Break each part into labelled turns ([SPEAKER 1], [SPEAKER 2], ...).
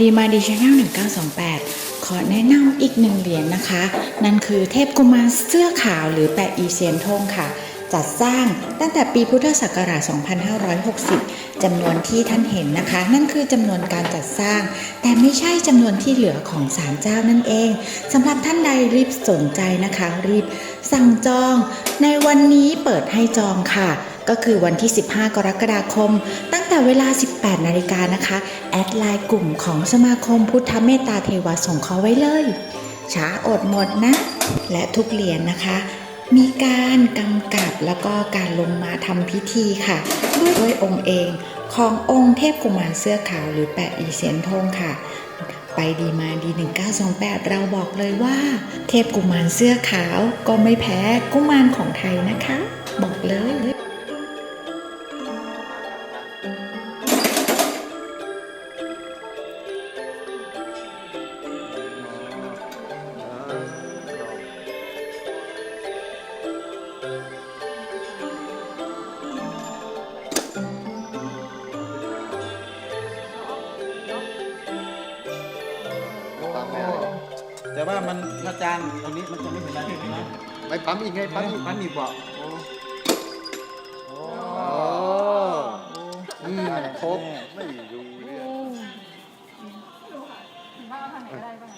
[SPEAKER 1] ดีมาดีชแนล1928 ขอแนะนำอีกหนึ่งเหรียญนะคะ นั่นคือเทพกุมารเสื้อขาวหรือแปะอีเซียนทงค่ะ จัดสร้างตั้งแต่ปีพุทธศักราช 2560 จำนวนที่ท่านเห็นนะคะ นั่นคือจำนวนการจัดสร้าง แต่ไม่ใช่จำนวนที่เหลือของศาลเจ้านั่นเองสำหรับท่านใดรีบสนใจนะคะ รีบสั่งจอง ในวันนี้เปิดให้จองค่ะ ก็คือวันที่ 15 กรกฎาคม ตั้งแต่เวลา 18 นาฬิกานะคะ แอดไลน์กลุ่มของสมาคมพุทธเมตตาเทวาสงเคราไว้เลย ช้าอดหมดนะ และทุกเหรียญนะคะ มีการกำกับแล้วก็การลงมาทำพิธีค่ะ ด้วยองค์เองขององค์เทพกุมารเสื้อขาวหรือแปะอีเสียนทงค่ะไปดีมาดี 1928 เราบอกเลยว่า เทพกุมารเสื้อขาวก็ไม่แพ้กุมารของไทยนะคะ บอกเลย
[SPEAKER 2] แต่ว่ามันอาจารย์ตรงนี้มันจะไม่เห็นอะไรใช่ไหม
[SPEAKER 3] ไม่ปั๊มอีกไงปั๊มอีก
[SPEAKER 2] มันมีบอกโอ้
[SPEAKER 3] โอ้อืมครบ ไม่ดูเนี่ย
[SPEAKER 4] บ้านเราทำไหนก็ได้บ้าง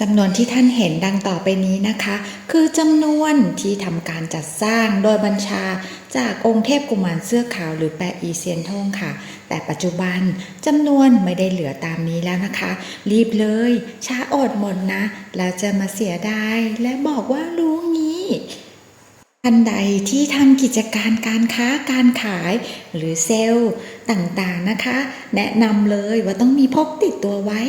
[SPEAKER 1] จำนวนที่ท่านเห็นดังต่อไปนี้นะคะ คือจำนวนที่ทำการจัดสร้างโดยบัญชาจากองค์เทพกุมารเสื้อขาวหรือแปะอีเซียนทงค่ะ แต่ปัจจุบันจำนวนไม่ได้เหลือตามนี้แล้วนะคะ รีบเลย ช้าอดหมดนะ แล้วจะมาเสียดายและบอกว่ารู้งี้ท่านใดที่ทำกิจการการค้าการขายหรือเซลล์ต่างๆนะคะ แนะนำเลยว่าต้องมีพกติดตัวไว้